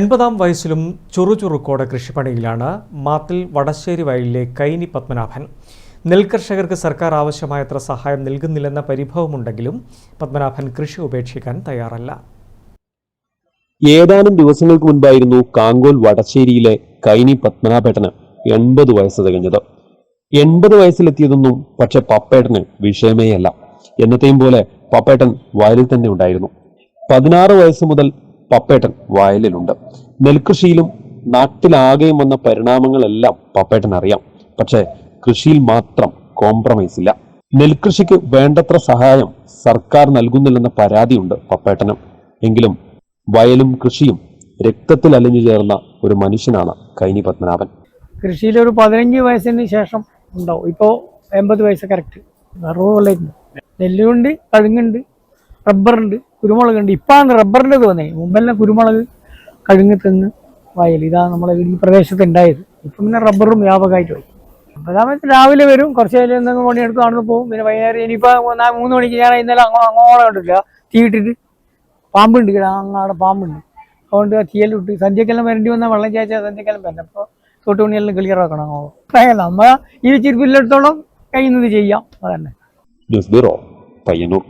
എൺപതാം വയസ്സിലും ചുറുചുറുക്കോടെ കൃഷിപ്പണിയിലാണ് മാത്തിൽ വടശ്ശേരി വയലിലെ കൈനി പത്മനാഭൻ. നെൽകർഷകർക്ക് സർക്കാർ ആവശ്യമായത്ര സഹായം നൽകുന്നില്ലെന്ന പരിഭവമുണ്ടെങ്കിലും പത്മനാഭൻ കൃഷി ഉപേക്ഷിക്കാൻ തയ്യാറല്ല. ഏതാനും ദിവസങ്ങൾക്ക് മുൻപായിരുന്നു കാങ്കോൽ വടശ്ശേരിയിലെ കൈനി പത്മനാഭേട്ടന് എൺപത് വയസ്സ് തികഞ്ഞത്. എൺപത് വയസ്സിലെത്തിയതൊന്നും പക്ഷെ പപ്പേട്ടന് വിഷയമേ അല്ല എന്നത്തെയും പോലെ പപ്പേട്ടൻ വയലിൽ തന്നെ ഉണ്ടായിരുന്നു. പതിനാറ് വയസ്സ് മുതൽ പപ്പേട്ടൻ വയലിലുണ്ട്. നെൽകൃഷിയിലും നാട്ടിലാകെയും വന്ന പരിണാമങ്ങളെല്ലാം പപ്പേട്ടൻ അറിയാം. പക്ഷേ കൃഷിയിൽ മാത്രം കോംപ്രമൈസ് ഇല്ല. നെൽകൃഷിക്ക് വേണ്ടത്ര സഹായം സർക്കാർ നൽകുന്നില്ലെന്ന പരാതിയുണ്ട് പപ്പേട്ടന്. എങ്കിലും വയലും കൃഷിയും രക്തത്തിൽ അലിഞ്ഞു ചേർന്ന ഒരു മനുഷ്യനാണ് കൈനി പത്മനാഭൻ. കൃഷിയിൽ ഒരു പതിനഞ്ച് വയസ്സിന് ശേഷം ഉണ്ടാവും. ഇപ്പോ എൺപത് വയസ്സ് കറക്റ്റ് അറുപത് കൊല്ലായിരുന്നു നെല്ലുണ്ട് കഴുങ്ങുണ്ട് റബ്ബറുണ്ട് കുരുമുളകുണ്ട്. ഇപ്പാണ് റബ്ബറിന്റെ തോന്നേ മുമ്പെല്ലാം കുരുമുളക് കഴുങ്ങ് തെങ്ങ് വയൽ ഇതാണ് നമ്മളെ ഈ പ്രദേശത്ത് ഉണ്ടായത് ഇപ്പം പിന്നെ റബ്ബറും വ്യാപകമായിട്ട് പോയി ഒമ്പതാമത്തെ രാവിലെ വരും. കുറച്ച് നേരം എന്തെങ്കിലും പണിയെടുത്ത് നടന്നു പോകും പിന്നെ വൈകുന്നേരം ഇനിയിപ്പോൾ മൂന്ന് മണിക്ക് ഞാൻ ഇന്നലെ അങ്ങോ അങ്ങോളം കണ്ടില്ല തീയിട്ടിട്ട് പാമ്പുണ്ട്. അങ്ങാടെ പാമ്പുണ്ട്. അതുകൊണ്ട് ഇട്ട് സന്ധ്യക്കെല്ലാം വരേണ്ടി വന്നാൽ വെള്ളം ചായച്ചാൽ സന്ധ്യക്കെല്ലാം വരണം. അപ്പോൾ തൊട്ടുപണിയെല്ലാം ക്ലിയർ ആക്കണം അങ്ങോ നമ്മൾ ഈ ചിരിപ്പില്ലെടുത്തോളം കഴിയുന്നത് ചെയ്യാം. അതന്നെ. പയ്യന്നൂർ.